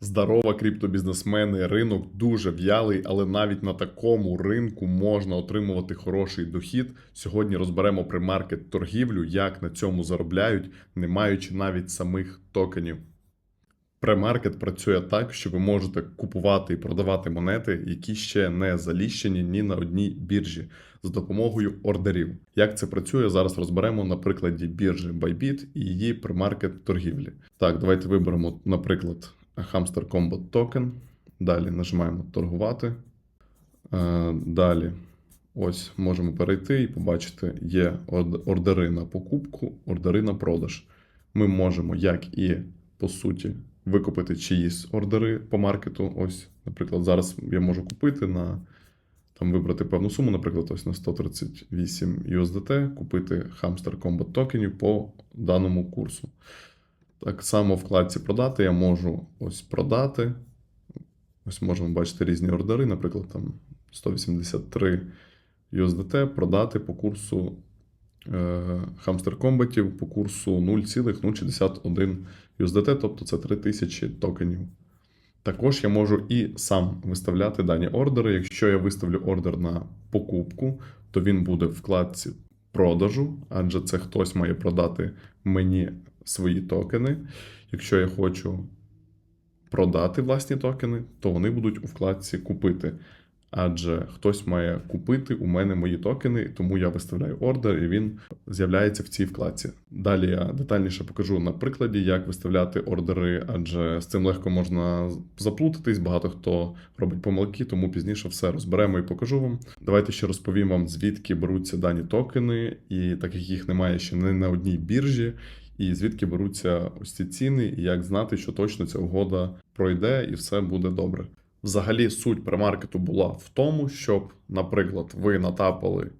Здорова, криптобізнесмени, ринок дуже в'ялий, але навіть на такому ринку можна отримувати хороший дохід. Сьогодні розберемо примаркет торгівлю, як на цьому заробляють, не маючи навіть самих токенів. Премаркет працює так, що ви можете купувати і продавати монети, які ще не заліщені ні на одній біржі з допомогою ордерів. Як це працює, зараз розберемо на прикладі біржі Bybit і її премаркет торгівлі. Так, давайте виберемо, наприклад, Hamster Combat Token. Далі нажимаємо торгувати. Е, Далі ось можемо перейти і побачити, є ордери на покупку, ордери на продаж. Ми можемо, як і по суті, викупити чиїсь ордери по маркету. Ось, наприклад, зараз я можу купити на там вибрати певну суму, наприклад, ось на 138 USDT, купити Hamster Combat токенів по даному курсу. Так само в вкладці продати я можу ось продати. Ось можемо бачити різні ордери, наприклад, там 183 USDT продати по курсу е, Hamster комбатів по курсу 0,061 USDT, тобто це 3000 токенів. Також я можу і сам виставляти дані ордери. Якщо я виставлю ордер на покупку, то він буде в вкладці продажу, адже це хтось має продати мені свої токени. Якщо я хочу продати власні токени, то вони будуть у вкладці купити. Адже хтось має купити у мене мої токени, тому я виставляю ордер і він з'являється в цій вкладці. Далі я детальніше покажу на прикладі, як виставляти ордери, адже з цим легко можна заплутатись. Багато хто робить помилки, тому пізніше все розберемо і покажу вам. Давайте ще розповім вам, звідки беруться дані токени, і так як їх немає ще не на одній біржі, і звідки беруться ось ці ціни, і як знати, що точно ця угода пройде і все буде добре. Взагалі, суть премаркету була в тому, щоб, наприклад, ви натапали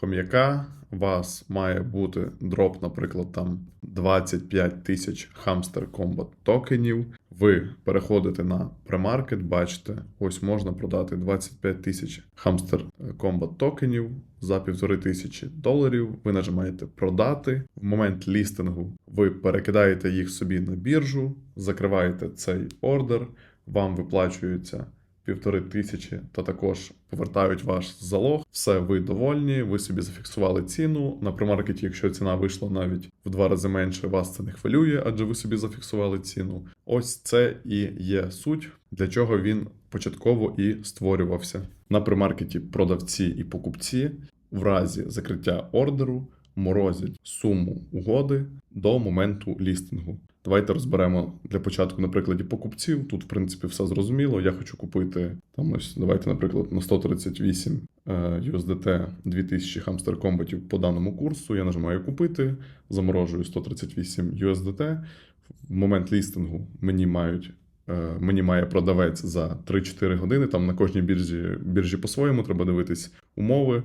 хом'яка, у вас має бути дроп, наприклад, там 25 тисяч Hamster Combat токенів. Ви переходите на премаркет, бачите, ось можна продати 25 тисяч Hamster Combat токенів за півтори тисячі доларів. Ви нажимаєте продати. В момент лістингу ви перекидаєте їх собі на біржу, закриваєте цей ордер вам виплачується півтори тисячі, та також повертають ваш залог. Все, ви довольні, ви собі зафіксували ціну. На премаркеті, якщо ціна вийшла навіть в два рази менше, вас це не хвилює, адже ви собі зафіксували ціну. Ось це і є суть, для чого він початково і створювався. На премаркеті продавці і покупці в разі закриття ордеру морозять суму угоди до моменту лістингу. Давайте розберемо для початку на прикладі покупців. Тут, в принципі, все зрозуміло. Я хочу купити там ось, давайте, наприклад, на 138 е, USDT 2000 хамстер комбатів по даному курсу. Я нажимаю купити, заморожую 138 USDT. В момент лістингу мені мають. е, Мені має продавець за 3-4 години. Там на кожній біржі біржі по-своєму треба дивитись умови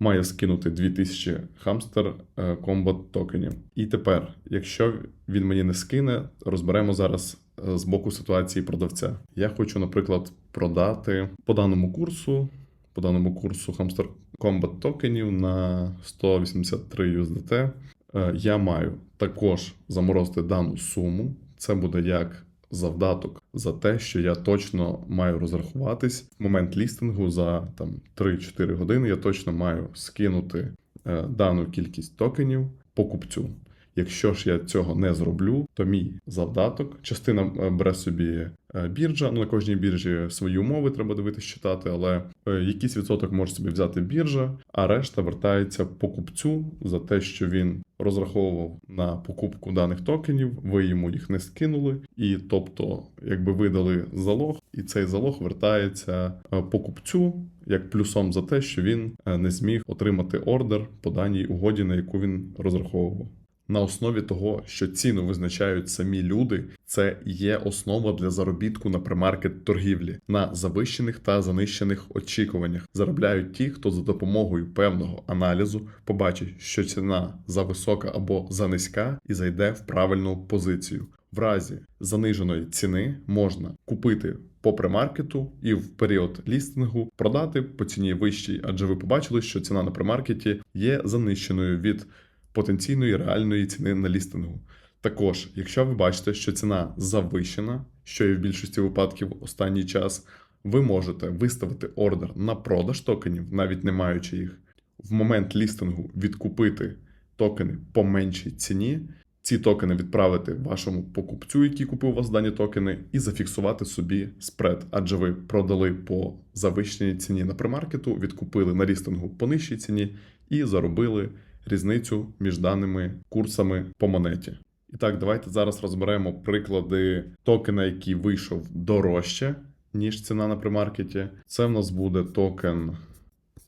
має скинути 2000 хамстер е, комбат токенів. І тепер, якщо він мені не скине, розберемо зараз е, з боку ситуації продавця. Я хочу, наприклад, продати по даному курсу, по даному курсу хамстер комбат токенів на 183 USDT. Е, Я маю також заморозити дану суму. Це буде як завдаток за те, що я точно маю розрахуватись в момент лістингу за там 3-4 години. Я точно маю скинути е, дану кількість токенів покупцю. Якщо ж я цього не зроблю, то мій завдаток, частина е, бере собі е, біржа. Ну на кожній біржі свої умови треба дивитись читати, але е, якийсь відсоток може собі взяти біржа, а решта вертається покупцю за те, що він розраховував на покупку даних токенів, ви йому їх не скинули, і тобто, якби ви дали залог, і цей залог вертається покупцю як плюсом за те, що він не зміг отримати ордер по даній угоді, на яку він розраховував. На основі того, що ціну визначають самі люди, це є основа для заробітку на премаркет торгівлі. На завищених та занищених очікуваннях заробляють ті, хто за допомогою певного аналізу побачить, що ціна зависока або занизька, і зайде в правильну позицію. В разі заниженої ціни можна купити по премаркету і в період лістингу продати по ціні вищій, адже ви побачили, що ціна на премаркеті є занищеною від потенційної реальної ціни на лістингу. Також, якщо ви бачите, що ціна завищена що і в більшості випадків останній час, ви можете виставити ордер на продаж токенів, навіть не маючи їх, в момент лістингу відкупити токени по меншій ціні, ці токени відправити вашому покупцю, який купив у вас дані токени, і зафіксувати собі спред, адже ви продали по завищеній ціні на примаркету, відкупили на лістингу по нижчій ціні і заробили різницю між даними курсами по монеті. І так, давайте зараз розберемо приклади токена, який вийшов дорожче, ніж ціна на примаркеті. Це в нас буде токен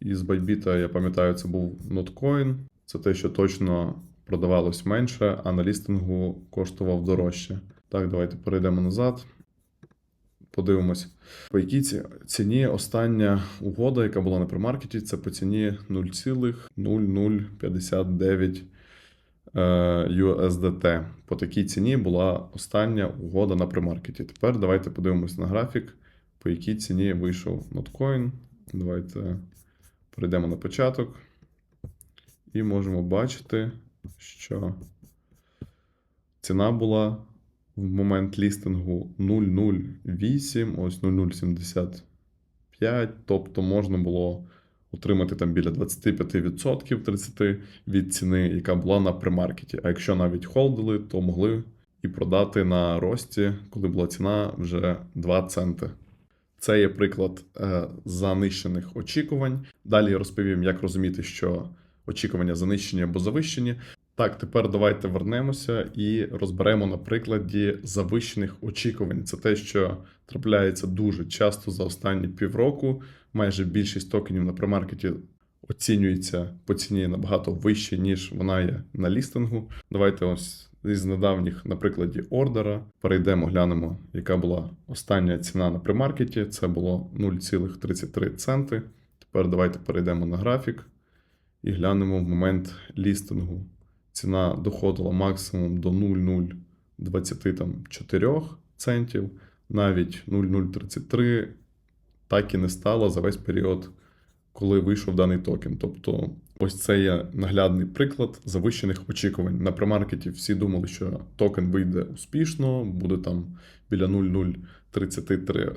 із Bybit, я пам'ятаю, це був Notcoin. Це те, що точно продавалось менше, а на лістингу коштував дорожче. Так, давайте перейдемо назад. Подивимось, по якій ціні остання угода, яка була на примаркеті, це по ціні 0,0059 е, USDT. По такій ціні була остання угода на примаркеті. Тепер давайте подивимось на графік, по якій ціні вийшов Notcoin. Давайте перейдемо на початок. І можемо бачити, що ціна була в момент лістингу 0,08, ось 0,075. Тобто можна було отримати там біля 25% 30 від ціни, яка була на примаркеті. А якщо навіть холдили, то могли і продати на рості, коли була ціна вже 2 центи. Це є приклад е, занищених очікувань. Далі я розповім, як розуміти, що очікування занищені або завищені. Так, тепер давайте вернемося і розберемо на прикладі завищених очікувань. Це те, що трапляється дуже часто за останні півроку. Майже більшість токенів на премаркеті оцінюється по ціні набагато вище, ніж вона є на лістингу. Давайте ось із недавніх, на прикладі ордера, перейдемо, глянемо, яка була остання ціна на премаркеті. Це було 0,33 центи. Тепер давайте перейдемо на графік і глянемо в момент лістингу. Ціна доходила максимум до 0,024 центів, навіть 0,033 так і не стало за весь період, коли вийшов даний токен. Тобто, ось це є наглядний приклад завищених очікувань. На премаркеті всі думали, що токен вийде успішно, буде там біля 0,033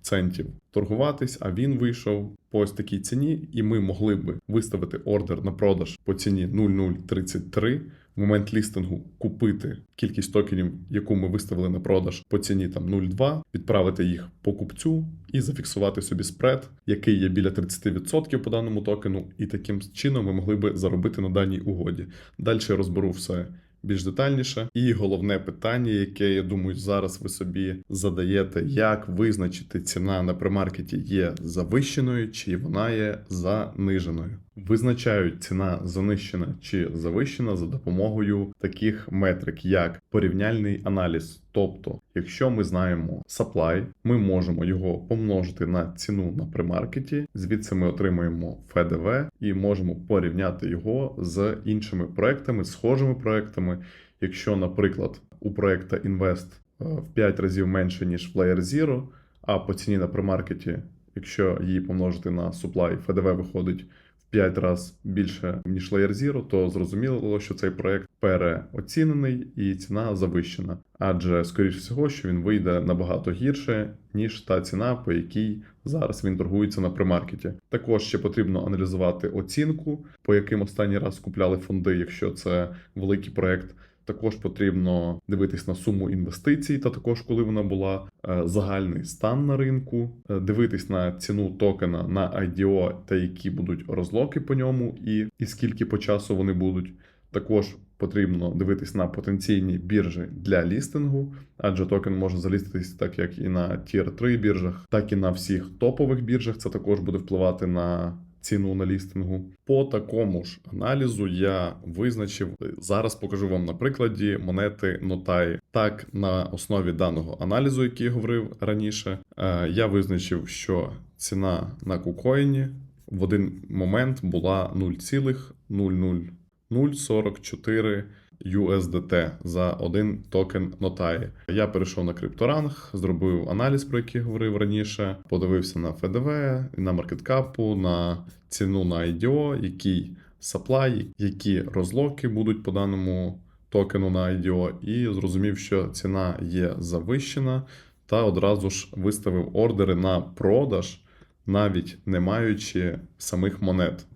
центів торгуватись, а він вийшов по ось такій ціні, і ми могли би виставити ордер на продаж по ціні 0,033. В момент лістингу купити кількість токенів, яку ми виставили на продаж по ціні там 0,2, відправити їх покупцю і зафіксувати собі спред, який є біля 30% по даному токену, і таким чином ми могли би заробити на даній угоді. Далі я розберу все більш детальніше. І головне питання, яке я думаю, зараз ви собі задаєте, як визначити ціна на премаркеті є завищеною чи вона є заниженою. Визначають ціна занищена чи завищена за допомогою таких метрик, як порівняльний аналіз. Тобто, якщо ми знаємо supply, ми можемо його помножити на ціну на премаркеті, звідси ми отримуємо ФДВ і можемо порівняти його з іншими проектами, схожими проектами. Якщо, наприклад, у проекта е, в 5 разів менше, ніж в Layer Zero, а по ціні на премаркеті, якщо її помножити на supply, ФДВ виходить 5 разів більше, ніж Layer Zero, то зрозуміло, що цей проект переоцінений і ціна завищена. Адже, скоріш всього, що він вийде набагато гірше, ніж та ціна, по якій зараз він торгується на примаркеті. Також ще потрібно аналізувати оцінку, по яким останній раз купляли фонди, якщо це великий проект. Також потрібно дивитись на суму інвестицій, та також коли вона була е, загальний стан на ринку, е, дивитись на ціну токена на IDO та які будуть розлоки по ньому, і, і скільки по часу вони будуть. Також потрібно дивитись на потенційні біржі для лістингу, адже токен може заліститись так як і на Tier 3 біржах, так і на всіх топових біржах. Це також буде впливати на ціну на лістингу. По такому ж аналізу я визначив зараз. Покажу вам на прикладі монети Notai. Так, на основі даного аналізу, який я говорив раніше, е, я визначив, що ціна на кукоїні в один момент була 0,00044 USDT за один токен Notai. Я перейшов на крипторанг, зробив аналіз, про який говорив раніше. Подивився на ФДВ, на маркеткапу, на ціну на IDO, який supply, які розлоки будуть по даному токену на IDO, і зрозумів, що ціна є завищена. та одразу ж виставив ордери на продаж, навіть не маючи самих монет.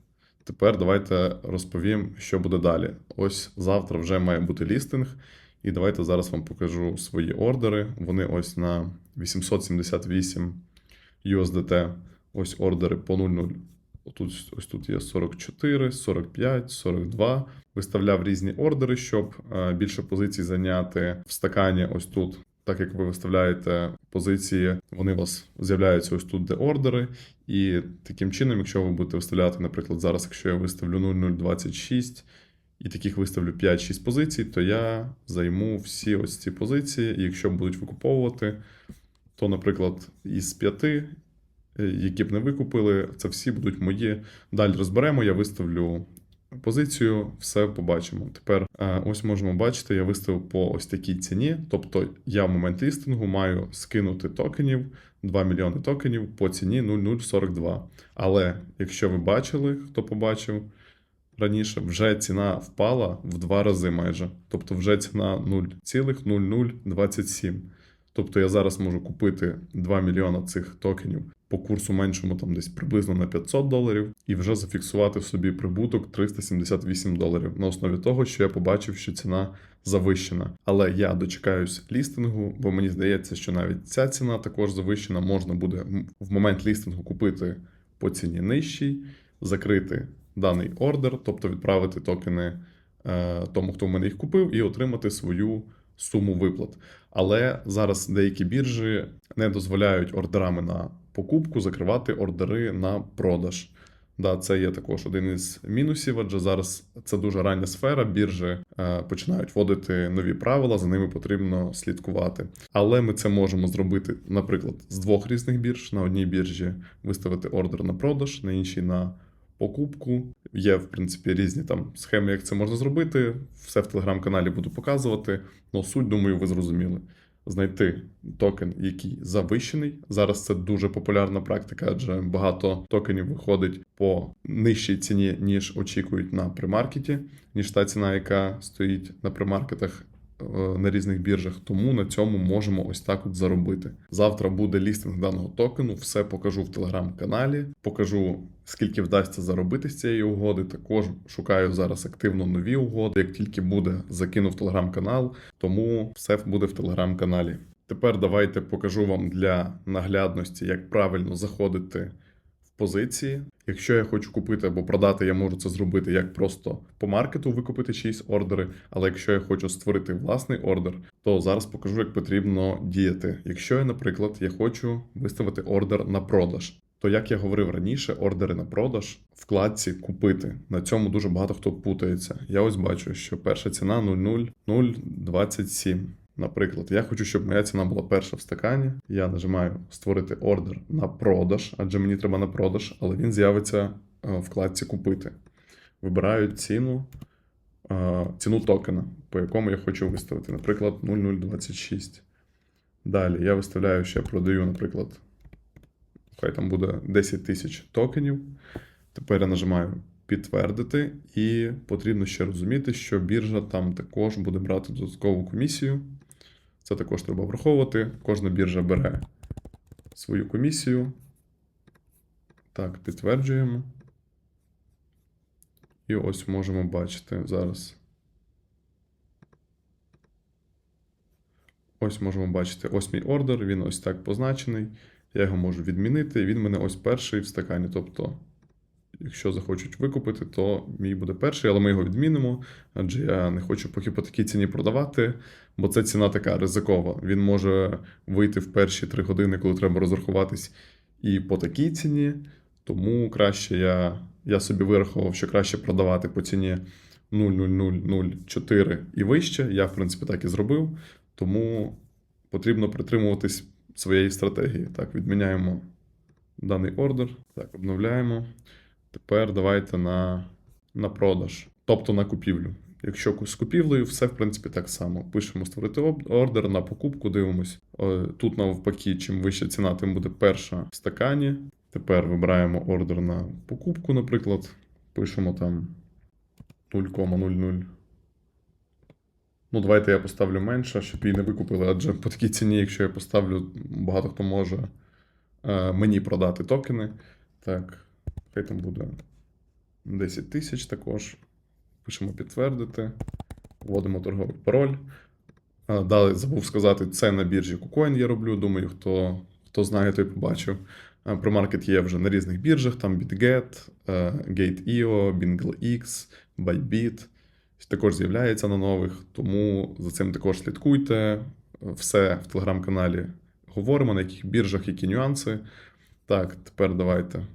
Тепер давайте розповім, що буде далі. Ось завтра вже має бути лістинг, і давайте зараз вам покажу свої ордери. Вони ось на 878 USDT. Ось ордери по 0,0. Тут, ось тут є 44, 45, 42. Виставляв різні ордери, щоб е, більше позицій зайняти в стакані. Ось тут. Так як ви виставляєте позиції, вони у вас з'являються ось тут, де ордери. І таким чином, якщо ви будете виставляти, наприклад, зараз, якщо я виставлю 0026 і таких виставлю 5-6 позицій, то я займу всі ось ці позиції. І якщо будуть викуповувати, то, наприклад, із 5, е, які б не викупили, це всі будуть мої. Далі розберемо, я виставлю позицію, все побачимо. Тепер е, ось можемо бачити, я виставив по ось такій ціні. Тобто я в момент лістингу маю скинути токенів, 2 мільйони токенів по ціні 0,042. Але якщо ви бачили, хто побачив раніше, вже ціна впала в два рази майже. Тобто вже ціна 0,0027. Тобто я зараз можу купити 2 мільйона цих токенів по курсу меншому, там десь приблизно на 500 доларів, і вже зафіксувати в собі прибуток 378 доларів на основі того, що я побачив, що ціна завищена. Але я дочекаюсь лістингу, бо мені здається, що навіть ця ціна також завищена. Можна буде в момент лістингу купити по ціні нижчій, закрити даний ордер, тобто відправити токени е, тому, хто в мене їх купив, і отримати свою суму виплат. Але зараз деякі біржі не дозволяють ордерами на покупку закривати ордери на продаж. Да, це є також один із мінусів, адже зараз це дуже рання сфера. Біржі е, починають вводити нові правила, за ними потрібно слідкувати. Але ми це можемо зробити, наприклад, з двох різних бірж. На одній біржі виставити ордер на продаж, на іншій на покупку. Є, в принципі, різні там схеми, як це можна зробити. Все в телеграм-каналі буду показувати. Ну, суть, думаю, ви зрозуміли. Знайти токен, який завищений. Зараз це дуже популярна практика, адже багато токенів виходить по нижчій ціні, ніж очікують на примаркеті, ніж та ціна, яка стоїть на примаркетах на різних біржах. Тому на цьому можемо ось так от заробити. Завтра буде лістинг даного токену. Все покажу в телеграм-каналі. Покажу скільки вдасться заробити з цієї угоди. Також шукаю зараз активно нові угоди. Як тільки буде, закинув телеграм-канал, тому все буде в телеграм-каналі. Тепер давайте покажу вам для наглядності, як правильно заходити позиції. Якщо я хочу купити або продати, я можу це зробити як просто по маркету викупити чиїсь ордери. Але якщо я хочу створити власний ордер, то зараз покажу, як потрібно діяти. Якщо я, наприклад, я хочу виставити ордер на продаж. То, як я говорив раніше, ордери на продаж вкладці купити. На цьому дуже багато хто путається. Я ось бачу, що перша ціна 0,0027. Наприклад, я хочу, щоб моя ціна була перша в стакані. Я нажимаю створити ордер на продаж, адже мені треба на продаж, але він з'явиться е, в вкладці купити. Вибираю ціну, е, ціну токена, по якому я хочу виставити, наприклад, 0,026. Далі я виставляю, що я продаю, наприклад, хай там буде 10 тисяч токенів. Тепер я нажимаю підтвердити, і потрібно ще розуміти, що біржа там також буде брати додаткову комісію. Це також треба враховувати. Кожна біржа бере свою комісію. Так, підтверджуємо. І ось можемо бачити зараз. Ось можемо бачити ось мій ордер, він ось так позначений. Я його можу відмінити, він мене ось перший в стакані. Тобто, якщо захочуть викупити, то мій буде перший, але ми його відмінимо, адже я не хочу поки по такій ціні продавати, бо це ціна така ризикова. Він може вийти в перші три години, коли треба розрахуватись, і по такій ціні. Тому краще я, я собі вирахував, що краще продавати по ціні 0,0004 і вище. Я, в принципі, так і зробив. Тому потрібно притримуватись своєї стратегії. Так, відміняємо даний ордер. Так, обновляємо. Тепер давайте на, на продаж, тобто на купівлю. Якщо з купівлею, все в принципі так само. Пишемо створити ордер на покупку, дивимось. Е, Тут навпаки, чим вища ціна, тим буде перша в стакані. Тепер вибираємо ордер на покупку, наприклад. Пишемо там 0,00 Ну, давайте я поставлю менше, щоб її не викупили, адже по такій ціні, якщо я поставлю, багато хто може е, мені продати токени. Так, хай там буде 10 тисяч також. Пишемо підтвердити. Вводимо торговий пароль. Далі забув сказати, це на біржі KuCoin я роблю. Думаю, хто, хто знає, той побачив. Е, Промаркет є вже на різних біржах, там BitGet, е, Gate.io, BingleX, Bybit. Також з'являється на нових, тому за цим також слідкуйте. Все в телеграм-каналі говоримо, на яких біржах, які нюанси. Так, тепер давайте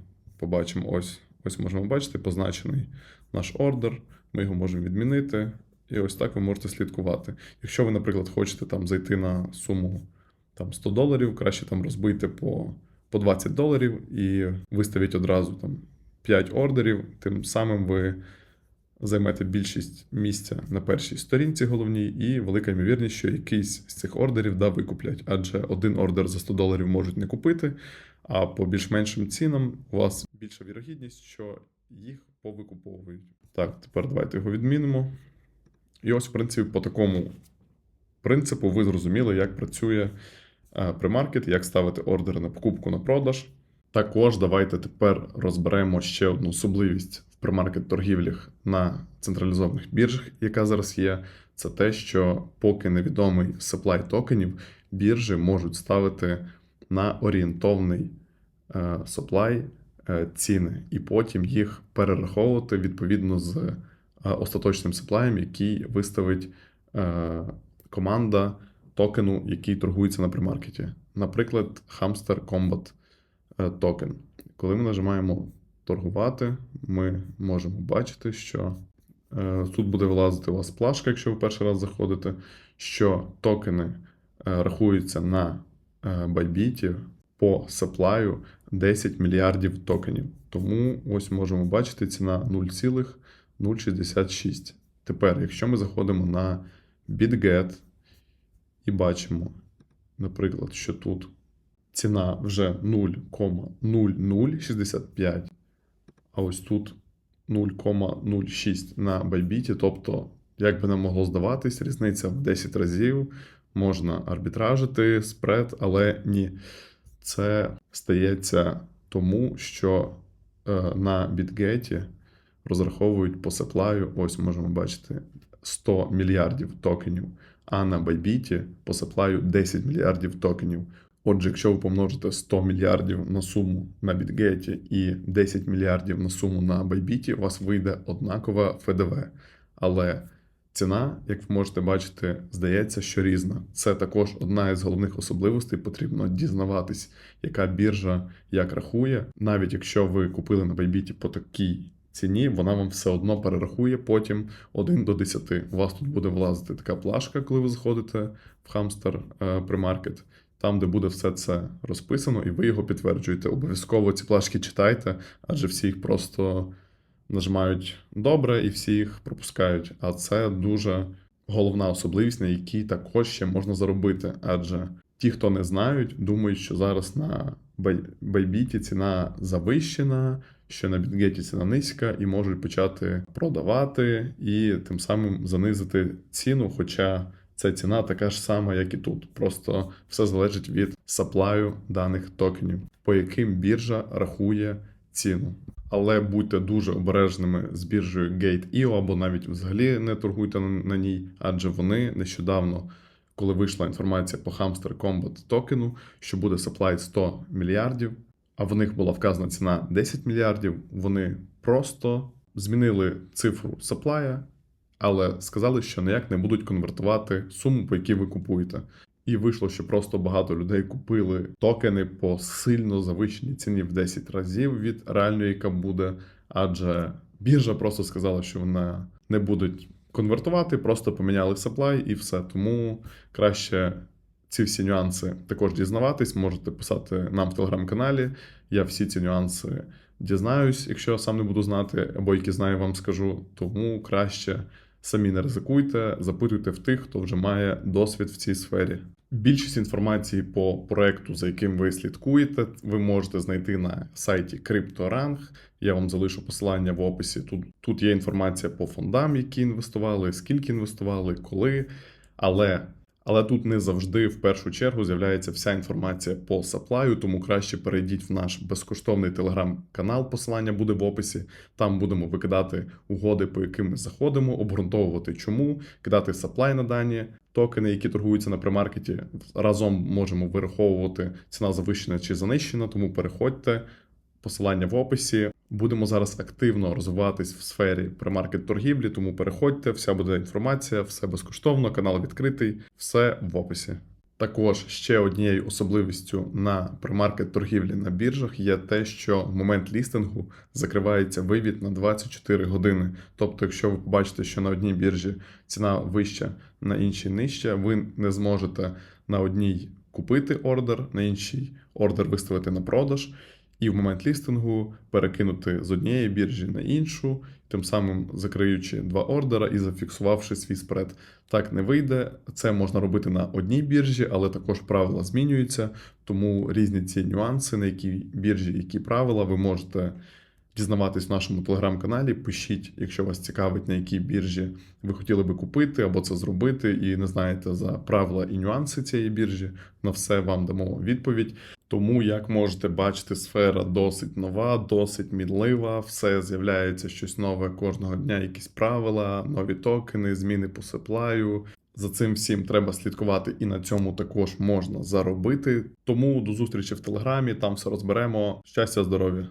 побачимо. Ось, ось можемо бачити позначений наш ордер. Ми його можемо відмінити. І ось так ви можете слідкувати. Якщо ви, наприклад, хочете там зайти на суму там, 100 доларів, краще там розбити по, по 20 доларів і виставіть одразу там 5 ордерів. Тим самим ви займете більшість місця на першій сторінці головній, і велика ймовірність, що якийсь з цих ордерів да викуплять, адже один ордер за 100 доларів можуть не купити, а по більш меншим цінам у вас більша вірогідність, що їх повикуповують. Так, тепер давайте його відмінимо. І ось, в принципі, по такому принципу ви зрозуміли, як працює е, премаркет, як ставити ордери на покупку на продаж. Також давайте тепер розберемо ще одну особливість в премаркет торгівлях на централізованих біржах, яка зараз є. Це те, що поки невідомий supply токенів, біржі можуть ставити на орієнтовний е, supply е, ціни, і потім їх перераховувати відповідно з е, остаточним supply, який виставить команда токену, який торгується на премаркеті. Наприклад, Hamster Combat токен. Коли ми нажимаємо торгувати, ми можемо бачити, що тут буде вилазити у вас плашка, якщо ви перший раз заходите, що токени рахуються на е, Bybit по саплаю 10 мільярдів токенів. Тому ось можемо бачити ціна 0,066. Тепер, якщо ми заходимо на BitGet і бачимо, наприклад, що тут ціна вже 0,0065, а ось тут 0,06 на Bybit, тобто, як би нам могло здаватись, різниця в 10 разів, можна арбітражити, спред, але ні. Це стається тому, що е, на BitGet розраховують по саплаю, ось можемо бачити 100 мільярдів токенів, а на Bybit по саплаю 10 мільярдів токенів. Отже, якщо ви помножите 100 мільярдів на суму на BitGet і 10 мільярдів на суму на Bybit, у вас вийде однакова ФДВ. Але ціна, як ви можете бачити, здається, що різна. Це також одна із головних особливостей. Потрібно дізнаватись, яка біржа як рахує. Навіть якщо ви купили на Bybit по такій ціні, вона вам все одно перерахує потім 1 до 10. У вас тут буде влазити така плашка, коли ви заходите в е, Premarket, там, де буде все це розписано, і ви його підтверджуєте. Обов'язково ці плашки читайте, адже всі їх просто нажимають добре і всі їх пропускають. А це дуже головна особливість, на якій також ще можна заробити. Адже ті, хто не знають, думають, що зараз на Бай- Bybit ціна завищена, що на BitGet ціна низька, і можуть почати продавати і тим самим занизити ціну. Хоча ця ціна така ж сама, як і тут. Просто все залежить від саплаю даних токенів, по яким біржа рахує ціну. Але будьте дуже обережними з біржею Gate.io або навіть взагалі не торгуйте на, ній, адже вони нещодавно, коли вийшла інформація по Hamster Combat токену, що буде supply 100 мільярдів, а в них була вказана ціна 10 мільярдів, вони просто змінили цифру саплая, але сказали, що ніяк не будуть конвертувати суму, по якій ви купуєте. І вийшло, що просто багато людей купили токени по сильно завищеній ціні в 10 разів від реальної, яка буде, адже біржа просто сказала, що вона не будуть конвертувати, просто поміняли supply і все. Тому краще ці всі нюанси також дізнаватись. Можете писати нам в телеграм-каналі. Я всі ці нюанси дізнаюсь, якщо я сам не буду знати, або які знаю, вам скажу. Тому краще Самі не ризикуйте, запитуйте в тих, хто вже має досвід в цій сфері. Більшість інформації по проекту, за яким ви слідкуєте, ви можете знайти на сайті CryptoRank. Я вам залишу посилання в описі. Тут, тут є інформація по фондам, які інвестували, скільки інвестували, коли. Але, але тут не завжди в першу чергу з'являється вся інформація по саплаю, тому краще перейдіть в наш безкоштовний телеграм-канал. Посилання буде в описі. Там будемо викидати угоди, по яким ми заходимо, обґрунтовувати чому, кидати саплай на дані. Токени, які торгуються на премаркеті, разом можемо вираховувати ціна завищена чи занищена, тому переходьте. Посилання в описі. Будемо зараз активно розвиватись в сфері премаркет торгівлі, тому переходьте, вся буде інформація, все безкоштовно, канал відкритий, все в описі. Також ще однією особливістю на премаркет торгівлі на біржах є те, що в момент лістингу закривається вивід на 24 години. Тобто, якщо ви побачите, що на одній біржі ціна вища, на іншій нижча, ви не зможете на одній купити ордер, на іншій ордер виставити на продаж. І в момент лістингу перекинути з однієї біржі на іншу, тим самим закриючи два ордера і зафіксувавши свій спред. Так не вийде. Це можна робити на одній біржі, але також правила змінюються. Тому різні ці нюанси, на якій біржі, які правила, ви можете дізнаватись в нашому телеграм-каналі. Пишіть, якщо вас цікавить, на якій біржі ви хотіли би купити або це зробити, і не знаєте за правила і нюанси цієї біржі. На все вам дамо відповідь. Тому, як можете бачити, сфера досить нова, досить мінлива. Все з'являється щось нове кожного дня, якісь правила, нові токени, зміни по сеплаю. За цим всім треба слідкувати, і на цьому також можна заробити. Тому до зустрічі в телеграмі, там все розберемо. Щастя, здоров'я!